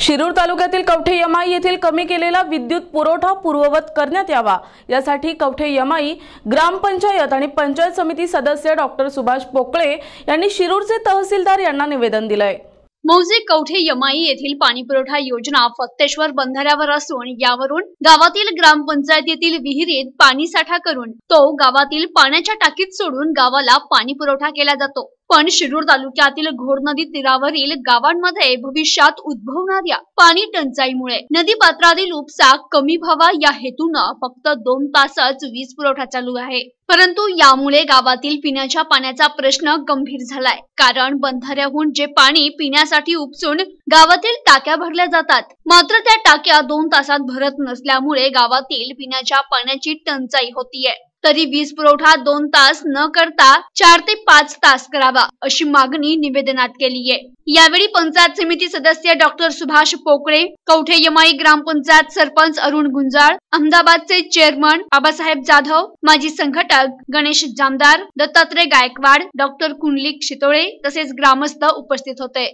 शिरूर तालुक्यातील कवठे यमाई येथील कमी केलेला विद्युत पुरवठा पूर्ववत करण्यात यावा. यासाठी कवठे यमाई ग्रामपंचायत आणि पंचायत समिती सदस्य डॉक्टर सुभाष पोकळे यांनी शिरूरचे तहसीलदार यांना निवेदन दिलंय. मौजे कवठे यमाई येथील पाणीपुरवठा योजना फत्तेश्वर बंधाऱ्यावर असून यावरून गावातील ग्रामपंचायतीतील विहिरीत पाणी साठा करून तो गावातील पाण्याच्या टाकीत सोडून गावाला पाणी पुरवठा केला जातो. पण शिरूर तालुक्यातील घोड नदी तीरावरील गावांमध्ये भविष्यात उद्भवणाऱ्या पाणी टंचाईमुळे नदी पात्रातील उपसा कमी व्हावा या हेतूनं फक्त दोन तासच वीज पुरवठा चालू आहे. परंतु यामुळे गावातील पिण्याच्या पाण्याचा प्रश्न गंभीर झालाय. कारण बंधाऱ्याहून जे पाणी पिण्यासाठी उपसून गावातील टाक्या भरल्या जातात मात्र त्या टाक्या दोन तासात भरत नसल्यामुळे गावातील पिण्याच्या पाण्याची टंचाई होतीये. तरी वीज पुरवठा दोन तास न करता चार ते पाच तास करावा अशी मागणी निवेदनात केली आहे. यावेळी पंचायत समिती सदस्य डॉक्टर सुभाष पोकळे कवठे यमाई ग्रामपंचायत सरपंच अरुण गुंजाळ अहमदाबादचे चेअरमन बाबासाहेब जाधव माजी संघटक गणेश जामदार दत्तात्रय गायकवाड डॉक्टर कुंडलिक शितोळे तसेच ग्रामस्थ उपस्थित होते.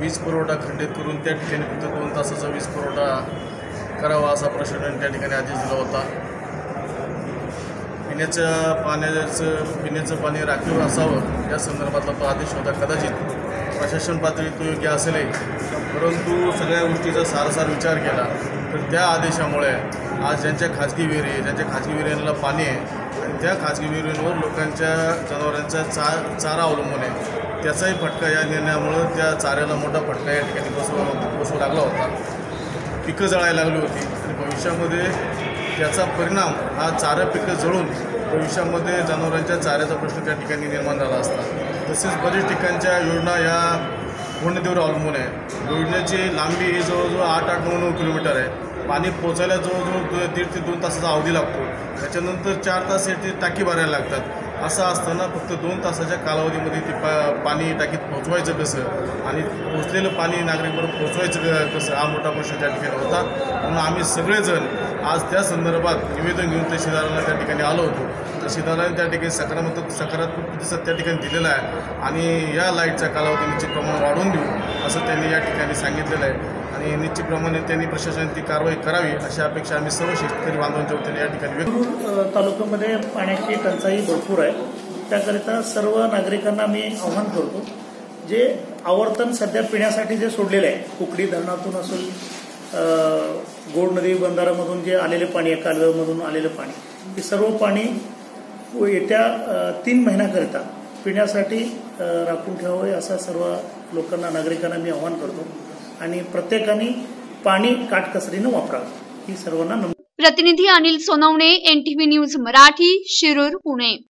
वीज पुरवठा खंडित करून त्या ठिकाणी फक्त दोन तासाचा वीज पुरवठा करावा असा प्रशासन त्या ठिकाणी आदेश दिला होता. पिण्याच्या पाण्याचं पिण्याचं पाणी राखीव असावं या संदर्भातला तो आदेश होता कदाचित. प्रशासन पातळी तो योग्य असेलही परंतु सगळ्या गोष्टीचा सारसार विचार केला तर त्या आदेशामुळे आज ज्यांच्या खाजगी विहिरी आहे, ज्यांच्या खाजगी विहिरींना पाणी आहे आणि त्या खाजगी विहिरींवर लोकांच्या जनावरांचा चा चारा अवलंबून आहे. त्याचाही फटका या निर्णयामुळं त्या चाऱ्याला मोठा फटका या ठिकाणी बसू बसू लागला होता. पिकं जळायला लागली होती. आणि भविष्यामध्ये त्याचा परिणाम हा चारा पिकं जळून भविष्यामध्ये जनावरांच्या चाऱ्याचा प्रश्न त्या ठिकाणी निर्माण झाला असता. तसेच बरेच ठिकाणच्या योजना या पूर्णतेवर अवलंबून आहे. योजनेची लांबी ही जवळजवळ आठ आठ नऊ नऊ किलोमीटर आहे. पाणी पोचायला जवळजवळ दीड ते दोन तासाचा अवधी लागतो. त्याच्यानंतर चार तास येथे टाकी भरायला लागतात. असं असताना फक्त दोन तासाच्या कालावधीमध्ये ते पा पाणी टाकीत पोहोचवायचं कसं? आणि पोचलेलं पाणी नागरिकपर्यंत पोचवायचं कसं? हा मोठा प्रश्न त्या ठिकाणी होता. म्हणून आम्ही सगळेजण आज त्या संदर्भात निवेदन घेऊन तहसीलदारांना त्या ठिकाणी आलो होतो. तहसीलदारांनी त्या ठिकाणी सकारात्मक सकारात्मक प्रतिसाद त्या ठिकाणी दिलेला आहे. आणि या लाईटच्या कालावधी निश्चित प्रमाण वाढवून देऊ असं त्यांनी या ठिकाणी सांगितलेलं आहे. आणि निश्चितप्रमाणे त्यांनी प्रशासन ती कारवाई करावी अशी अपेक्षा आम्ही सर्व शेतकरी बांधवांच्या वतीने या ठिकाणी तालुक्यामध्ये पाण्याची टंचाई भरपूर आहे. त्याकरिता सर्व नागरिकांना मी आव्हान करतो जे आवर्तन सध्या पिण्यासाठी जे सोडलेलं आहे कुकडी धरणातून असून गोड नदी बंधारामधून जे आलेले पाणी आहे कालव्यामधून आलेलं पाणी हे सर्व पाणी व येत्या तीन महिन्याकरिता पिण्यासाठी राखून ठेवावे असं सर्व लोकांना नागरिकांना मी आव्हान करतो. आणि प्रत्येकाने पाणी काटकसरीनं वापरावं. ही सर्वांना प्रतिनिधी अनिल सोनवणे एनटीव्ही न्यूज मराठी शिरूर पुणे.